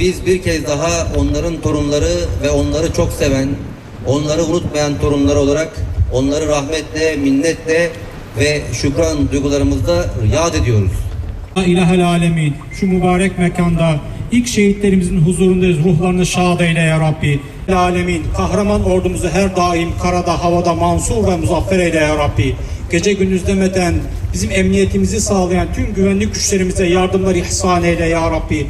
bir kez daha onların torunları ve onları çok seven, onları unutmayan torunları olarak onları rahmetle, minnetle ve şükran duygularımızla yad ediyoruz. İlahel alemin şu mübarek mekanda ilk şehitlerimizin huzurundayız. Ruhlarını şad eyle ya Rabbi. Alemin kahraman ordumuzu her daim karada havada mansur ve muzaffer eyle ya Rabbi. Gece gündüz demeden bizim emniyetimizi sağlayan tüm güvenlik güçlerimize yardımlar ihsan eyle ya Rabbi.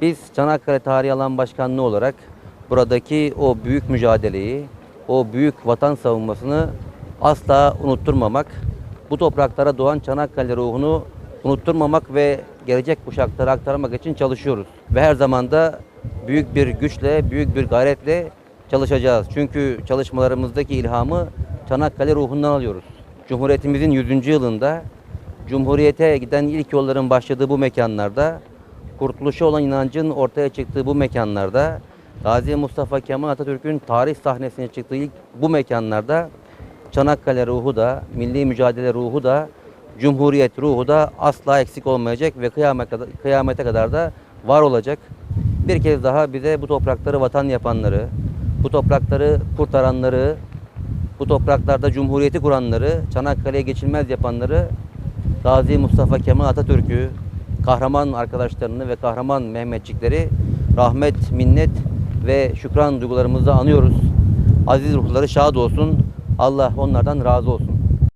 Biz Çanakkale Tarihi Alan Başkanlığı olarak buradaki o büyük mücadeleyi, o büyük vatan savunmasını asla unutturmamak, bu topraklara doğan Çanakkale ruhunu unutturmamak ve gelecek kuşaklara aktarmak için çalışıyoruz. Ve her zaman da büyük bir güçle, büyük bir gayretle çalışacağız. Çünkü çalışmalarımızdaki ilhamı Çanakkale ruhundan alıyoruz. Cumhuriyetimizin 100. yılında Cumhuriyete giden ilk yolların başladığı bu mekanlarda kurtuluşa olan inancın ortaya çıktığı bu mekanlarda, Gazi Mustafa Kemal Atatürk'ün tarih sahnesine çıktığı ilk bu mekanlarda Çanakkale ruhu da, milli mücadele ruhu da, Cumhuriyet ruhu da asla eksik olmayacak ve kıyamete kadar, da var olacak. Bir kez daha bize bu toprakları vatan yapanları, bu toprakları kurtaranları, bu topraklarda Cumhuriyeti kuranları, Çanakkale'ye geçilmez yapanları Gazi Mustafa Kemal Atatürk'ü, kahraman arkadaşlarını ve kahraman Mehmetçikleri rahmet, minnet ve şükran duygularımızla anıyoruz. Aziz ruhları şad olsun. Allah onlardan razı olsun.